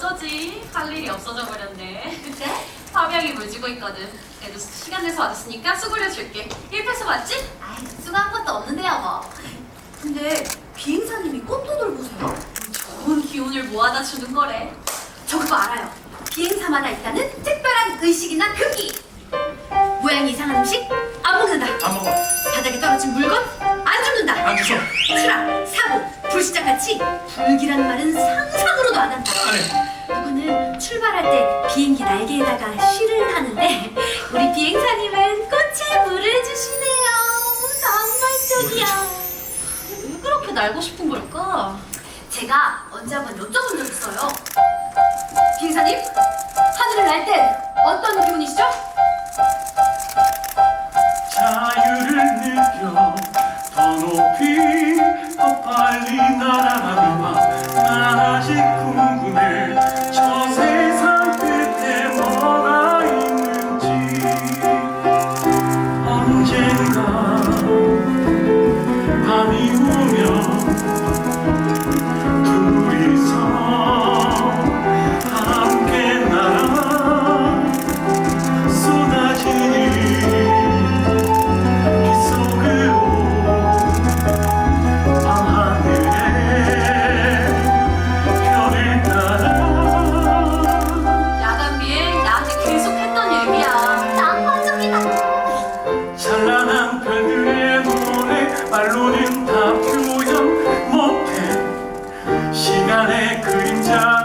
어쩌지? 할 일이 없어져 버렸네. 그래? 화명이 물지고 있거든. 그래도 시간 내서 와줬으니까 수고려 줄게. 1패스 맞지? 아이, 수고한 것도 없는데요, 뭐. 근데 비행사님이 꽃도 돌보세요? 좋은 기운을 모아다 주는 거래. 저 그거 알아요. 비행사마다 있다는 특별한 의식이나 금기. 모양이 이상한 음식 안 먹는다. 안 먹어. 바닥에 떨어진 물건 안 줍는다. 안. 추락, 사고, 불시착같이 불기란 말은 상상으로도 안 한다. 아, 네. 이거는 출발할 때 비행기 날개에다가 실을 하는데 우리 비행사님은 꽃에 물을 주시네요. 낭만적이야. 왜 그렇게 날고 싶은 걸까? 제가 언제 한번 여쭤본 적 있어요. 비행사님, 하늘을 날 때 어떤 기분이시죠? 자유를 느껴 더 높이 you. 시간의 그림자.